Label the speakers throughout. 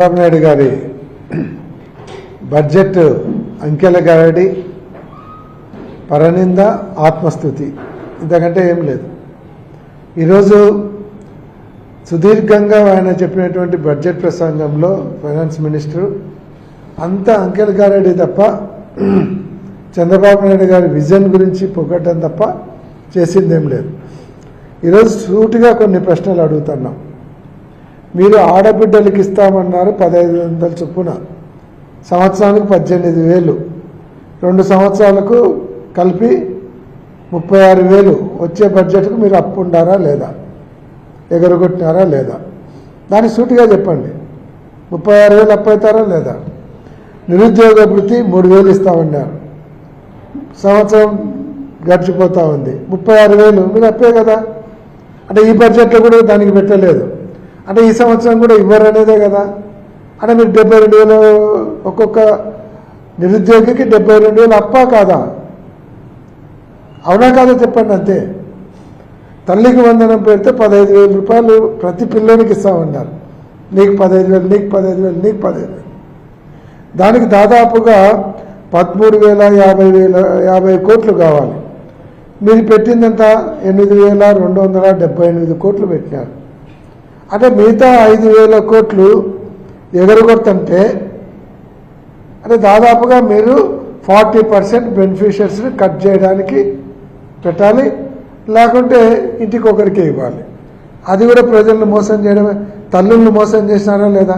Speaker 1: చంద్రబాబు నాయుడు గారి బడ్జెట్ అంకెల గారడి పరనింద ఆత్మస్థుతి ఇంతకంటే ఏం లేదు. ఈరోజు సుదీర్ఘంగా ఆయన చెప్పినటువంటి బడ్జెట్ ప్రసంగంలో ఫైనాన్స్ మినిస్టర్ అంత అంకెల గారడి తప్ప చంద్రబాబు నాయుడు గారి విజన్ గురించి పొగట్టడం తప్ప చేసిందేం లేదు. ఈరోజు సూటిగా కొన్ని ప్రశ్నలు అడుగుతున్నాం. మీరు ఆడబిడ్డలకి ఇస్తామన్నారు పదహైదు వందల చొప్పున. సంవత్సరానికి పద్దెనిమిది వేలు. రెండు సంవత్సరాలకు కలిపి ముప్పై ఆరు వేలు. వచ్చే బడ్జెట్కు మీరు అప్పు ఉండారా లేదా? ఎగరగొట్టినారా లేదా? దాన్ని సూటిగా చెప్పండి. ముప్పై ఆరు వేలు అప్పు అవుతారా లేదా? నిరుద్యోగ వృత్తి మూడు వేలు ఇస్తామన్నారు. సంవత్సరం గడిచిపోతూ ఉంది. ముప్పై ఆరు వేలు. మీరు అప్పే కదా? అంటే ఈ బడ్జెట్లో కూడా దానికి పెట్టలేదు. అంటే ఈ సంవత్సరం కూడా ఇవ్వరనేదే కదా. అంటే మీరు డెబ్బై రెండు వేలు ఒక్కొక్క నిరుద్యోగికి డెబ్బై రెండు వేలు అప్పా కాదా? అవునా కాదా చెప్పండి అంతే. తల్లికి వందనం పెడితే పదహైదు వేల రూపాయలు ప్రతి పిల్లోనికి ఇస్తామన్నారు నీకు పదహైదు వేలు నీకు పదహైదు వేలు నీకు పదహైదు వేలు. దానికి దాదాపుగా పదమూడు వేల యాభై వేల యాభై కోట్లు కావాలి. మీరు పెట్టిందంతా ఎనిమిది వేల రెండు వందల డెబ్బై ఎనిమిది కోట్లు పెట్టినారు. అంటే మిగతా ఐదు వేల కోట్లు ఎగరగొడుతుంటే అంటే దాదాపుగా మీరు ఫార్టీ పర్సెంట్ బెనిఫిషియర్స్ని కట్ చేయడానికి పెట్టాలి లేకుంటే ఇంటికి ఒకరికి ఇవ్వాలి. అది కూడా ప్రజలను మోసం చేయడమే తల్లులను మోసం చేసినారా లేదా?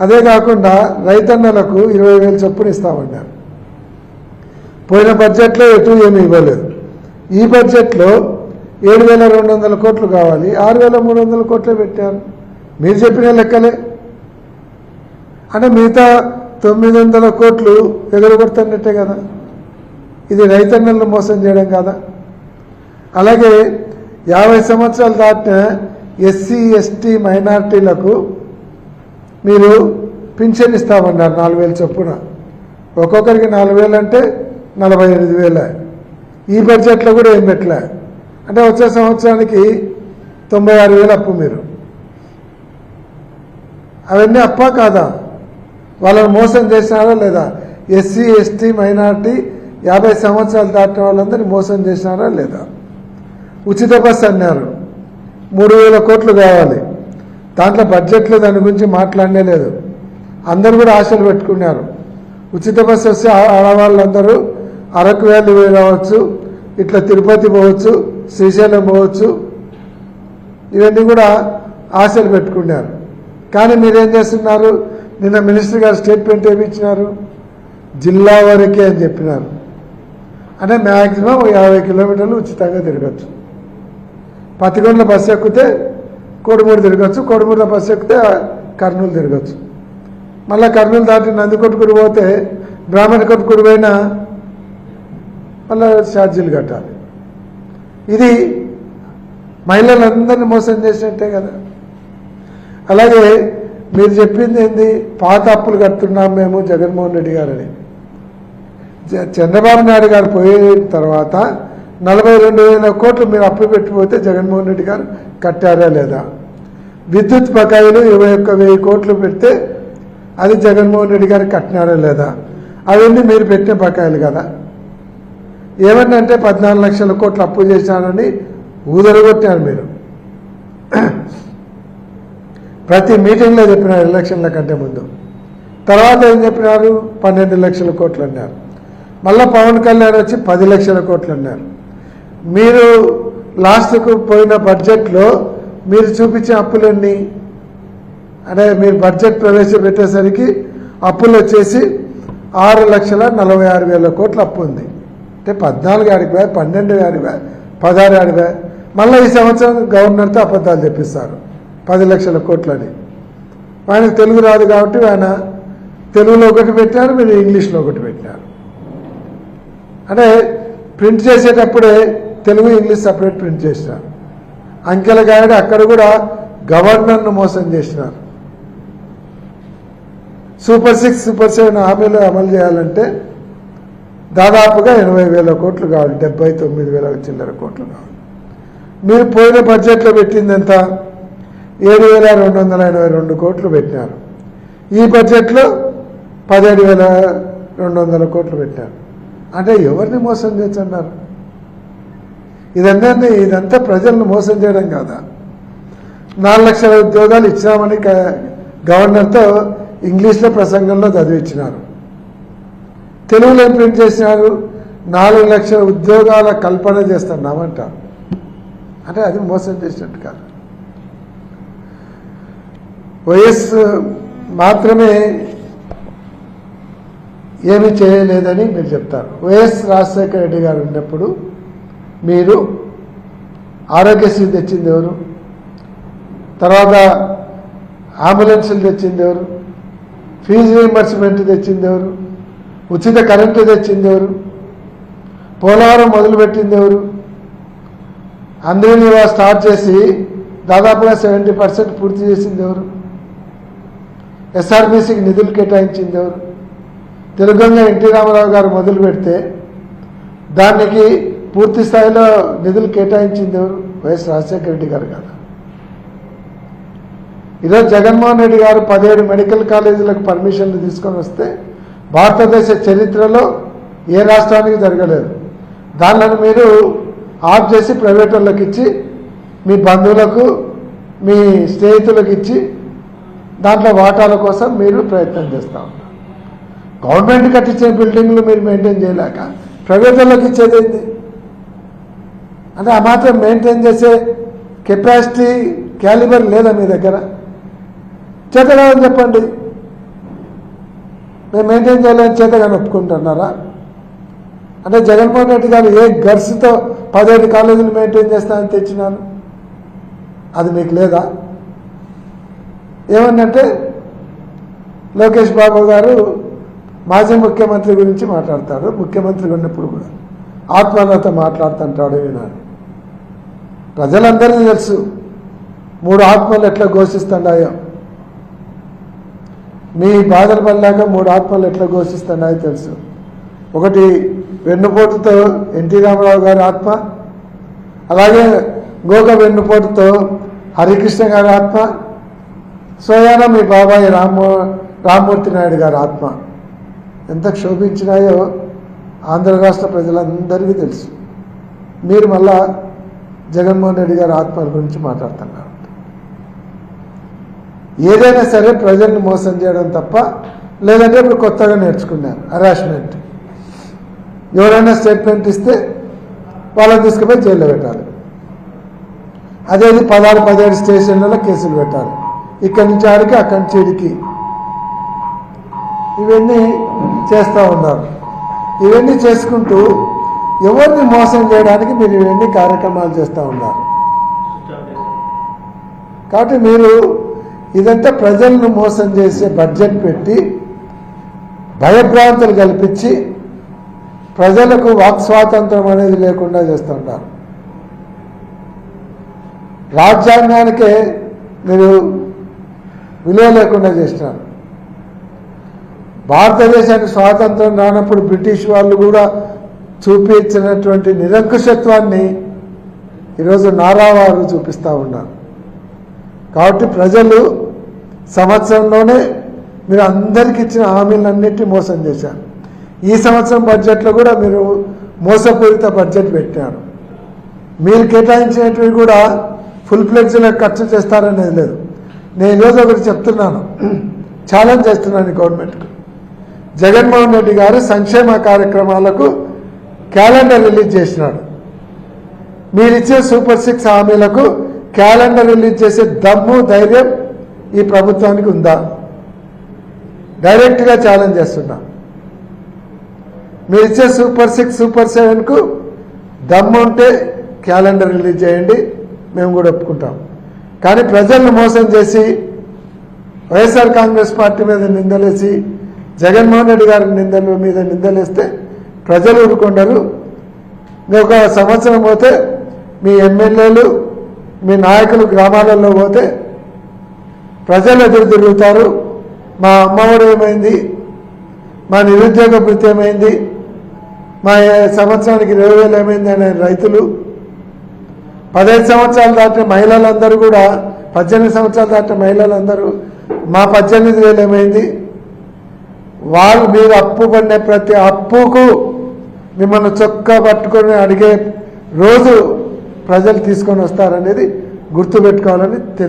Speaker 1: అదే కాకుండా రైతన్నలకు ఇరవై వేలు చొప్పున ఇస్తామన్నారు. పోయిన బడ్జెట్లో ఎటు ఏమి ఇవ్వలేదు. ఈ బడ్జెట్లో ఏడు వేల రెండు వందల కోట్లు కావాలి. ఆరు వేల మూడు వందల కోట్లే పెట్టారు. మీరు చెప్పిన లెక్కలే. అంటే మిగతా తొమ్మిది వందల కోట్లు ఎగరగొడుతున్నట్టే కదా. ఇది రైతన్నలను మోసం చేయడం కదా? అలాగే యాభై సంవత్సరాలు దాటిన ఎస్సీ ఎస్టీ మైనార్టీలకు మీరు పింఛన్ ఇస్తామన్నారు నాలుగు వేలు చొప్పున. ఒక్కొక్కరికి నాలుగు వేలు అంటే నలభై ఎనిమిది వేల. ఈ బడ్జెట్లో కూడా ఏం పెట్టలే. అంటే వచ్చే సంవత్సరానికి తొంభై ఆరు వేలు అప్పు మీరు. అవన్నీ అప్పా కాదా? వాళ్ళని మోసం చేసినారా లేదా? ఎస్సీ ఎస్టీ మైనార్టీ యాభై సంవత్సరాలు దాటిన వాళ్ళందరినీ మోసం చేసినారా లేదా? ఉచిత బస్సు అన్నారు. మూడు వేల కోట్లు కావాలి. దాంట్లో బడ్జెట్లో దాని గురించి మాట్లాడనే లేదు. అందరూ కూడా ఆశలు పెట్టుకున్నారు. ఉచిత బస్సు వస్తే ఆడవాళ్ళందరూ అరకు వ్యాలీ పోయి రావచ్చు ఇట్లా తిరుపతి పోవచ్చు శ్రీశైలం పోవచ్చు ఇవన్నీ కూడా ఆశలు పెట్టుకున్నారు. కానీ మీరేం చేస్తున్నారు? నిన్న మినిస్టర్ గారు స్టేట్మెంట్ ఏమి ఇచ్చినారు? జిల్లా వరకే అని చెప్పినారు. అంటే మ్యాక్సిమం యాభై కిలోమీటర్లు ఉచితంగా తిరగచ్చు. పతికొండల బస్సు ఎక్కితే కోడుమూరు తిరగచ్చు కోడుమూరులో బస్సు ఎక్కితే కర్నూలు తిరగచ్చు. మళ్ళీ కర్నూలు దాటి నందికొట్టుకుని పోతే బ్రాహ్మణ కొట్టుకుని పోయినా మళ్ళీ ఛార్జీలు కట్టాలి. ఇది మహిళలందరినీ మోసం చేసినట్టే కదా. అలాగే మీరు చెప్పింది ఏంది? పాత అప్పులు కడుతున్నాం మేము జగన్మోహన్ రెడ్డి గారని. చంద్రబాబు నాయుడు గారు పోయిన తర్వాత నలభై రెండు వేల కోట్లు మీరు అప్పు పెట్టిపోతే జగన్మోహన్ రెడ్డి గారు కట్టారా లేదా? విద్యుత్ బకాయిలు ఇరవై ఒక్క వెయ్యి కోట్లు పెడితే అది జగన్మోహన్ రెడ్డి గారు కట్టినారా లేదా? అవన్నీ మీరు పెట్టిన బకాయిలు కదా? ఏమన్నంటే పద్నాలుగు లక్షల కోట్లు అప్పు చేశానని ఊదరగొట్టారు మీరు. ప్రతి మీటింగ్లో చెప్పినారు ఎలక్షన్ల కంటే ముందు. తర్వాత ఏం చెప్పినారు? పన్నెండు లక్షల కోట్లు అన్నారు. మళ్ళీ పవన్ కళ్యాణ్ వచ్చి పది లక్షల కోట్లు అన్నారు. మీరు లాస్ట్కు పోయిన బడ్జెట్లో మీరు చూపించే అప్పులన్నీ? అంటే మీరు బడ్జెట్ ప్రవేశపెట్టేసరికి అప్పులు వచ్చేసి ఆరు లక్షల నలభై ఆరు వేల కోట్ల అప్పు ఉంది. అంటే పద్నాలుగు ఆడిపోయా పన్నెండు ఆడిపోయా పదహారు ఆడిపోయా మళ్ళీ ఈ సంవత్సరం గవర్నర్తో అబద్ధాలు చెప్పిస్తారు. పది లక్షల కోట్లని. ఆయనకు తెలుగు రాదు కాబట్టి ఆయన తెలుగులో ఒకటి పెట్టారు మీరు ఇంగ్లీష్లో ఒకటి పెట్టారు అంటే ప్రింట్ చేసేటప్పుడే తెలుగు ఇంగ్లీష్ సపరేట్ ప్రింట్ చేసినారు. అంకెల గాయడి అక్కడ కూడా గవర్నర్ను మోసం చేసినారు. సూపర్ సిక్స్ సూపర్ సెవెన్ హామీలు అమలు చేయాలంటే దాదాపుగా ఎనభై వేల కోట్లు కావాలి డెబ్బై తొమ్మిది వేల చిల్లర కోట్లు కావాలి. మీరు పోయిన బడ్జెట్లో పెట్టింది ఎంత? ఏడు వేల రెండు వందల ఎనభై రెండు కోట్లు పెట్టినారు. ఈ బడ్జెట్లో పదిహేడు వేల రెండు వందల కోట్లు పెట్టారు. అంటే ఎవరిని మోసం చేస్తున్నారు? ఇదంతా ఇదంతా ప్రజలను మోసం చేయడం కాదా? నాలుగు లక్షల ఉద్యోగాలు ఇచ్చామని గవర్నర్తో ఇంగ్లీష్లో ప్రసంగంలో చదివిచ్చినారు తెలుగులో ప్రింట్ చేసినారు నాలుగు లక్షల ఉద్యోగాల కల్పన చేస్తున్నామంట. అంటే అది మోసం చేసినట్టు కాదు. వైఎస్ మాత్రమే ఏమి చేయలేదని మీరు చెప్తారు. వైఎస్ రాజశేఖర రెడ్డి గారు ఉన్నప్పుడు మీరు ఆరోగ్యశ్రీ తెచ్చింది ఎవరు? తర్వాత అంబులెన్సులు తెచ్చింది ఎవరు? ఫీజు రీంబర్స్మెంట్ తెచ్చింది ఎవరు? ఉచిత కరెంటు తెచ్చింది ఎవరు పోలవరం మొదలుపెట్టింది ఎవరు అందరినీ స్టార్ట్ చేసి దాదాపుగా సెవెంటీ పర్సెంట్ పూర్తి చేసింది ఎవరు ఎస్ఆర్బీసీకి నిధులు కేటాయించింది ఎవరు తెలుగంగా ఎన్టీ రామారావు గారు మొదలు పెడితే దానికి పూర్తి స్థాయిలో నిధులు కేటాయించింది ఎవరు వైఎస్ రాజశేఖర రెడ్డి గారు కదా. ఈరోజు జగన్మోహన్ రెడ్డి గారు పదిహేడు మెడికల్ కాలేజీలకు పర్మిషన్లు తీసుకొని వస్తే భారతదేశ చరిత్రలో ఏ రాష్ట్రానికి జరగలేదు. దానిని మీరు ఆఫ్ చేసి ప్రైవేట్ వాళ్ళకి ఇచ్చి మీ బంధువులకు మీ స్నేహితులకు ఇచ్చి దాంట్లో వాటాల కోసం మీరు ప్రయత్నం చేస్తూ ఉంటారు. గవర్నమెంట్ కట్టించిన బిల్డింగ్లు మీరు మెయింటైన్ చేయలేక ప్రైవేట్ వాళ్ళకి ఇచ్చేదేంది అంటే ఆ మాత్రం మెయింటైన్ చేసే కెపాసిటీ క్యాలిబర్ లేదా మీ దగ్గర? చేతగాని చెప్పండి. మేము మెయింటైన్ చేయలేని చేతగాని ఒప్పుకుంటున్నారా అంటే జగన్మోహన్ రెడ్డి గారు ఏ గర్స్తో పదిహేడు కాలేజీలు మెయింటైన్ చేస్తానని తెచ్చినాను అది మీకు లేదా? ఏమన్నంటే లోకేష్ బాబు గారు మాజీ ముఖ్యమంత్రి గురించి మాట్లాడతాడు ముఖ్యమంత్రి ఉన్నప్పుడు కూడా. ఆత్మహత్యతో మాట్లాడుతుంటాడు ఈనాడు ప్రజలందరికీ తెలుసు మూడు ఆత్మలు ఎట్లా ఘోషిస్తుండాయో. మీ బాధలు పడలేక మూడు ఆత్మలు ఎట్లా ఘోషిస్తున్నాయో తెలుసు. ఒకటి వెన్నుపోటుతో ఎన్టీ రామారావు గారి ఆత్మ అలాగే గోక వెన్నుపోటుతో హరికృష్ణ గారి ఆత్మ సోయాన మీ బాబాయ్ రామ రామ్మూర్తి నాయుడు గారి ఆత్మ. ఎంత క్షోభించినాయో ఆంధ్ర రాష్ట్ర ప్రజలందరికీ తెలుసు. మీరు మళ్ళా జగన్మోహన్ రెడ్డి గారి ఆత్మల గురించి మాట్లాడుతున్నారు. ఏదైనా సరే ప్రజల్ని మోసం చేయడం తప్ప లేదంటే ఇప్పుడు కొత్తగా నేర్చుకున్నారు హరాస్మెంట్ ఎవరైనా స్టేట్మెంట్ ఇస్తే వాళ్ళని తీసుకుపోయి జైల్లో పెట్టాలి. అదేది పదహారు పదిహేడు స్టేషన్లలో కేసులు పెట్టాలి. ఇక్కడి నుంచి ఆడికి అక్కడి నుంచి ఈడికి. ఇవన్నీ చేస్తూ ఉన్నారు. ఇవన్నీ చేసుకుంటూ ఎవరిని మోసం చేయడానికి మీరు ఇవన్నీ కార్యక్రమాలు చేస్తూ ఉన్నారు. కాబట్టి మీరు ఇదంతా ప్రజలను మోసం చేసే బడ్జెట్ పెట్టి భయభ్రాంతులు కల్పించి ప్రజలకు వాక్ స్వాతంత్రం అనేది లేకుండా చేస్తుంటారు. రాజ్యాంగానికే మీరు విలువ లేకుండా చేసినారు. భారతదేశానికి స్వాతంత్రం రానప్పుడు బ్రిటిష్ వాళ్ళు కూడా చూపించినటువంటి నిరంకుశత్వాన్ని ఈరోజు నారావారు చూపిస్తూ ఉన్నారు. కాబట్టి ప్రజలు సంవత్సరంలోనే మీరు అందరికి ఇచ్చిన హామీలన్నింటినీ మోసం చేశారు. ఈ సంవత్సరం బడ్జెట్లో కూడా మీరు మోసపూరిత బడ్జెట్ పెట్టారు. మీరు కేటాయించినవి కూడా ఫుల్ ఫ్లెక్స్లో ఖర్చు చేస్తారనేది లేదు. నేను ఈరోజు ఒకటి చెప్తున్నాను. ఛాలెంజ్ చేస్తున్నాను గవర్నమెంట్కు. జగన్మోహన్ రెడ్డి గారు సంక్షేమ కార్యక్రమాలకు క్యాలెండర్ రిలీజ్ చేసినాడు. మీరిచ్చే సూపర్ సిక్స్ హామీలకు క్యాలెండర్ రిలీజ్ చేసే దమ్ము ధైర్యం ఈ ప్రభుత్వానికి ఉందా? డైరెక్ట్గా ఛాలెంజ్ చేస్తున్నా. మీరిచ్చే సూపర్ సిక్స్ సూపర్ సెవెన్కు దమ్ము ఉంటే క్యాలెండర్ రిలీజ్ చేయండి మేము కూడా ఒప్పుకుంటాం. కానీ ప్రజలను మోసం చేసి వైఎస్ఆర్ కాంగ్రెస్ పార్టీ మీద నిందలేసి జగన్మోహన్ రెడ్డి గారి నిందల మీద నిందలేస్తే ప్రజలు ఊరుకుండరు. ఒక సంవత్సరం పోతే మీ ఎమ్మెల్యేలు మీ నాయకులు గ్రామాలలో పోతే ప్రజలు ఎదురు తిరుగుతారు. మా అమ్మఒడి ఏమైంది? మా నిరుద్యోగ భృతి ఏమైంది? మా సంవత్సరానికి ఇరవై వేలు ఏమైంది అనే రైతులు. పదహైదు సంవత్సరాలు దాటిన మహిళలందరూ కూడా పద్దెనిమిది సంవత్సరాలు దాటిన మహిళలందరూ మా పద్దెనిమిది వేలు ఏమైంది? వాళ్ళు మీరు అప్పు పడిన ప్రతి అప్పుకు మిమ్మల్ని చొక్క పట్టుకొని అడిగే రోజు ప్రజలు తీసుకొని వస్తారనేది గుర్తుపెట్టుకోవాలని తెలియ